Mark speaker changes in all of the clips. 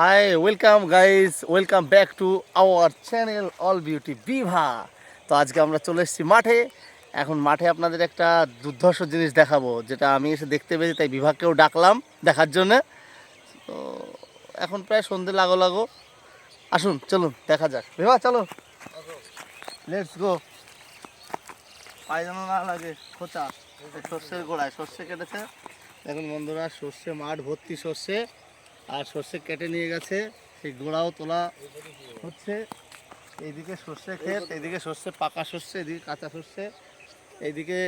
Speaker 1: Hi welcome guys welcome back to our channel all beauty Vibha তো আজকে আমরা চলে এসেছি মাঠে। এখন মাঠে আপনাদের একটা দুর্ধর্ষ জিনিস দেখাবো, যেটা আমি এসে দেখতে পেয়েছি, তাই বিভাগকেও ডাকলাম দেখার জন্যে। তো এখন প্রায় সন্ধে লাগো লাগো। আসুন, চলুন, দেখা যাক। বিভা, চলো। লেটস গো পায়ে যেন না লাগে, খোঁচা। সর্ষের গোড়ায়, সর্ষে কেটেছে। এখন বন্ধুরা, সর্ষে, মাঠ ভর্তি সর্ষে। আর সর্ষে কেটে নিয়ে গেছে সেই গোড়াও তোলা হচ্ছে। এইদিকে সর্ষে ক্ষেত এইদিকে সর্ষে পাকা সর্ষে এদিকে কাঁচা সর্ষে। এইদিকে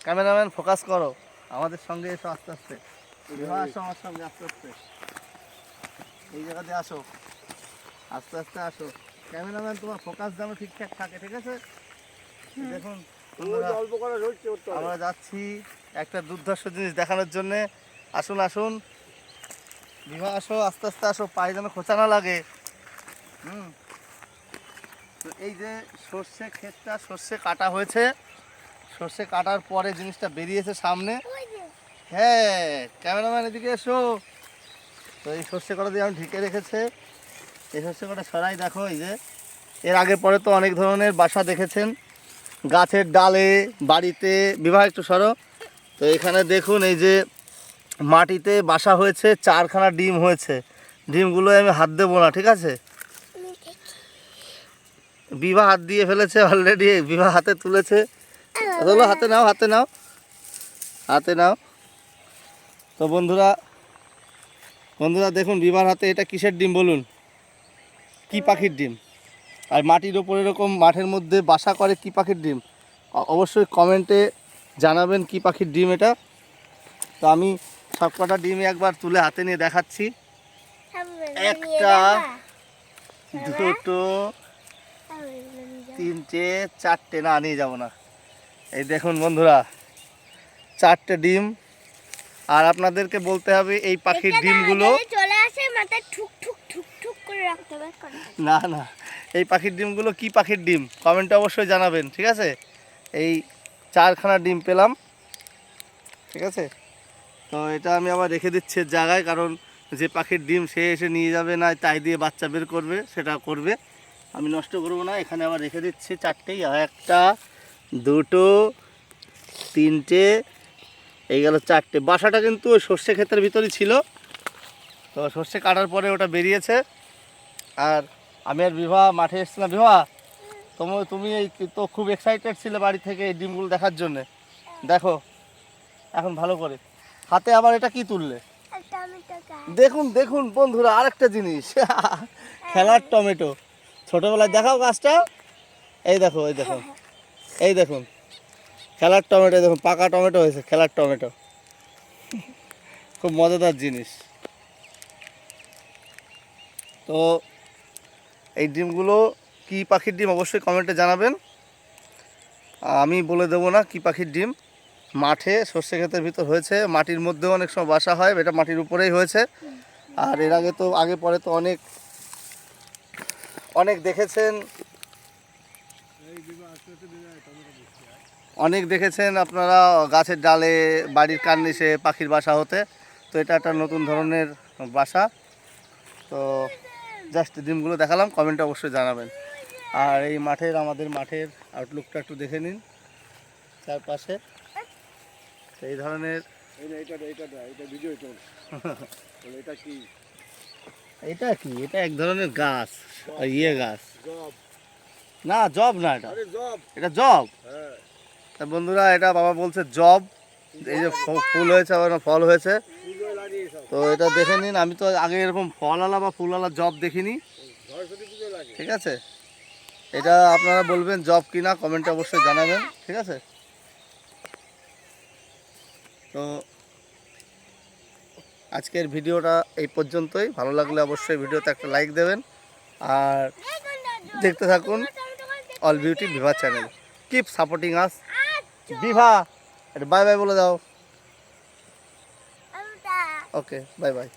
Speaker 1: ক্যামেরাম্যান ফোকাস করো। আমাদের সঙ্গে এসো আস্তে আস্তে। আসো আমার সঙ্গে আস্তে আস্তে। এই জায়গাতে আসো। আস্তে আস্তে আসো। ক্যামেরাম্যান তোমার ফোকাস যেন ঠিকঠাক থাকে ঠিক আছে? দেখুন আমরা যাচ্ছি একটা দুর্ধর্ষ জিনিস দেখানোর জন্যে। আসুন আসুন। বিবাহ আসো আস্তে আস্তে আসো, পায়ে যেন খোঁচা না লাগে। হুম। তো এই যে সর্ষে ক্ষেতটা, সর্ষে কাটা হয়েছে। সর্ষে কাটার পরে জিনিসটা বেরিয়েছে সামনে। হ্যাঁ ক্যামেরাম্যান এদিকে এসো। তো এই সর্ষে কটা দিয়ে আমি ঢেকে রেখেছে। এই সর্ষে কটা সরাই দেখো, এই যে। এর আগে পরে তো অনেক ধরনের বাসা দেখেছেন। গাছের ডালে, বাড়িতে, বিবাহ একটু সরো। তো এখানে দেখুন, এই যে মাটিতে বাসা হয়েছে, চারখানা ডিম হয়েছে। ডিমগুলো আমি হাত দেবো না, ঠিক আছে? বিবাহ হাত দিয়ে ফেলেছে অলরেডি বিবাহ হাতে তুলেছে। চলো, হাতে নাও হাতে নাও। হাতে নাও। তো বন্ধুরা বন্ধুরা দেখুন বিবাহ হাতে এটা কিসের ডিম বলুন? কি পাখির ডিম? আর মাটির ওপর এরকম মাঠের মধ্যে বাসা করে কি পাখির ডিম? অবশ্যই কমেন্টে জানাবেন কি পাখির ডিম এটা। তো আমি সব কটা ডিম একবার তুলে হাতে নিয়ে দেখাচ্ছি। একটা দুটো তিনটে চারটে। না নিয়ে যাব না। এই দেখুন বন্ধুরা চারটে ডিম। আর আপনাদেরকে বলতে হবে এই পাখির ডিমগুলো
Speaker 2: চলে আসে মাথায় ঠুক ঠুক ঠুক ঠুক করে রাখতে
Speaker 1: না না। এই পাখির ডিমগুলো কি পাখির ডিম? কমেন্টে অবশ্যই জানাবেন ঠিক আছে? এই চারখানা ডিম পেলাম ঠিক আছে? তো এটা আমি আবার রেখে দিচ্ছি জায়গায়, কারণ যে পাখির ডিম সে এসে নিয়ে যাবে না, তাই দিয়ে বাচ্চা বের করবে, সেটা করবে। আমি নষ্ট করব না, এখানে আবার রেখে দিচ্ছি চারটেই একটা, দুটো, তিনটে, এই গেল চারটে। বাসাটা কিন্তু ওই সর্ষে ক্ষেতের ভিতরই ছিল, তো সর্ষে কাটার পরে ওটা বেরিয়েছে। আর আমি আর বিবাহ মাঠে এসেছিলাম। বিবাহ তুমি তুমি এই তো খুব এক্সাইটেড ছিলে বাড়ি থেকে এই ডিমগুলো দেখার জন্যে। দেখো, এখন ভালো করে। হাতে আবার এটা কি তুললে। দেখুন দেখুন বন্ধুরা আরেকটা জিনিস। খেলার টমেটো। ছোটবেলায় দেখাও গাছটা। এই দেখো এই দেখো। এই দেখুন। খেলার টমেটো দেখুন পাকা টমেটো হয়েছে খেলার টমেটো। খুব মজাদার জিনিস। তো এই ডিমগুলো কি পাখির ডিম অবশ্যই কমেন্টে জানাবেন। আমি বলে দেবো না কি পাখির ডিম। মাঠে সর্ষে ক্ষেতের ভিতর হয়েছে। মাটির মধ্যেও অনেক সময় বাসা হয়, এটা মাটির উপরেই হয়েছে। আর এর আগে তো, আগে পরে তো অনেক অনেক দেখেছেন। অনেক দেখেছেন আপনারা গাছের ডালে, বাড়ির কার্নিশে, পাখির বাসা হতে। তো এটা একটা নতুন ধরনের বাসা। তো জাস্ট ডিমগুলো দেখালাম, কমেন্টে অবশ্যই জানাবেন। আর এই মাঠের, আমাদের মাঠের আউটলুকটা একটু দেখে নিন। চারপাশে। এই ধরনের
Speaker 3: এটা এটা এটা এটা এটা ভিডিও এটা কি?
Speaker 1: এটা কি? এটা এক ধরনের গাছ ইয়ে গাছ। না জব না এটা।
Speaker 3: জব।
Speaker 1: এটা জব।
Speaker 3: হ্যাঁ।
Speaker 1: তা বন্ধুরা এটা বাবা বলছে জব। এই যে ফুল হয়েছে আবার ফল হয়েছে। তো এটা দেখে নিন আমি তো আগে এরকম ফলওয়ালা বা ফুলওয়ালা জব দেখিনি। ঠিক আছে? এটা আপনারা বলবেন জব কিনা কমেন্টে অবশ্যই জানাবেন। ঠিক আছে? তো আজকের ভিডিওটা এই পর্যন্তই। ভালো লাগলে অবশ্যই ভিডিওতে একটা লাইক দেবেন। আর দেখতে থাকুন all beauty Vibha channel keep supporting us Vibha bye bye বলে দাও। Okay bye bye